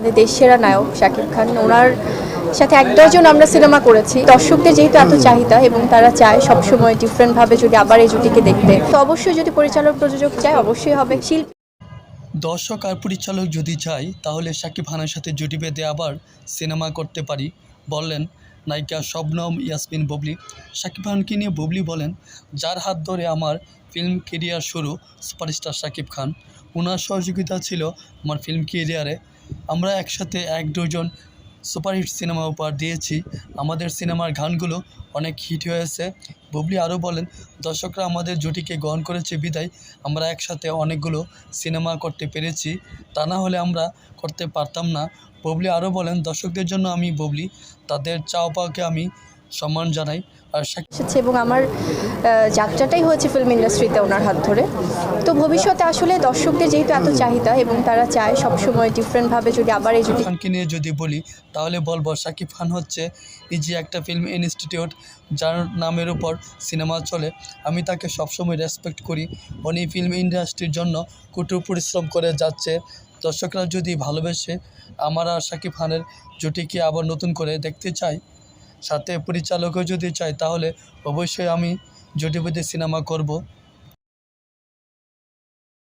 আমাদের দেশেরা নায়ক শাকিব খান। ওনার সাথে এক ডজন আমরা সিনেমা করেছি। দর্শকদের যেহেতু এত চাহিদা এবং তারা চায় সবসময় ডিফারেন্টভাবে যদি আবার এই জুটিকে দেখতে। তো অবশ্যই যদি পরিচালক প্রযোজক চায়, অবশ্যই হবে। শিল্পী দর্শক আর পরিচালক যদি চাই তাহলে শাকিব খানের সাথে জুটি বেঁধে আবার সিনেমা করতে পারি, বললেন নায়িকা শবনম ইয়াসমিন বুবলি। শাকিব খানকে নিয়ে বুবলি বলেন, যার হাত ধরে আমার ফিল্ম কেরিয়ার শুরু সুপারস্টার শাকিব খান। ওনার সহযোগিতা ছিল আমার ফিল্ম কেরিয়ারে আমরা একসাথে এক ডজন সুপারহিট সিনেমা উপহার দিয়েছি। আমাদের সিনেমার গানগুলো অনেক হিট হয়েছে। বুবলি আরও বলেন, দর্শকরা আমাদের জুটিকে গ্রহণ করেছে বিদায়। আমরা একসাথে অনেকগুলো সিনেমা করতে পেরেছি। তা না হলে আমরা করতে পারতাম না। বুবলি আরও বলেন, দর্শকদের জন্য আমি বুবলি, তাদের চাওয়া পাওয়াকে আমি সম্মান জানাই আর এসেছে এবং আমার যাত্রাটাই হয়েছে ফিল্ম ইন্ডাস্ট্রিতে ওনার হাত ধরে। তো ভবিষ্যতে আসলে দর্শকদের যেহেতু এত চাহিদা এবং তারা চায় সবসময় ডিফারেন্টভাবে যদি আবার এই জুটি খানকে নিয়ে যদি বলি তাহলে বলব শাকিব খান হচ্ছে এই যে একটা ফিল্ম ইনস্টিটিউট যার নামের উপর সিনেমা চলে। আমি তাকে সবসময় রেসপেক্ট করি। উনি ফিল্ম ইন্ডাস্ট্রির জন্য কঠোর পরিশ্রম করে যাচ্ছে। দর্শকরা যদি ভালোবেসে আমার আর শাকিব খানের জুটিকে আবার নতুন করে দেখতে চাই। সাথে পরিচালকও যদি চায় তাহলে অবশ্যই আমি জুটিপতি সিনেমা করব।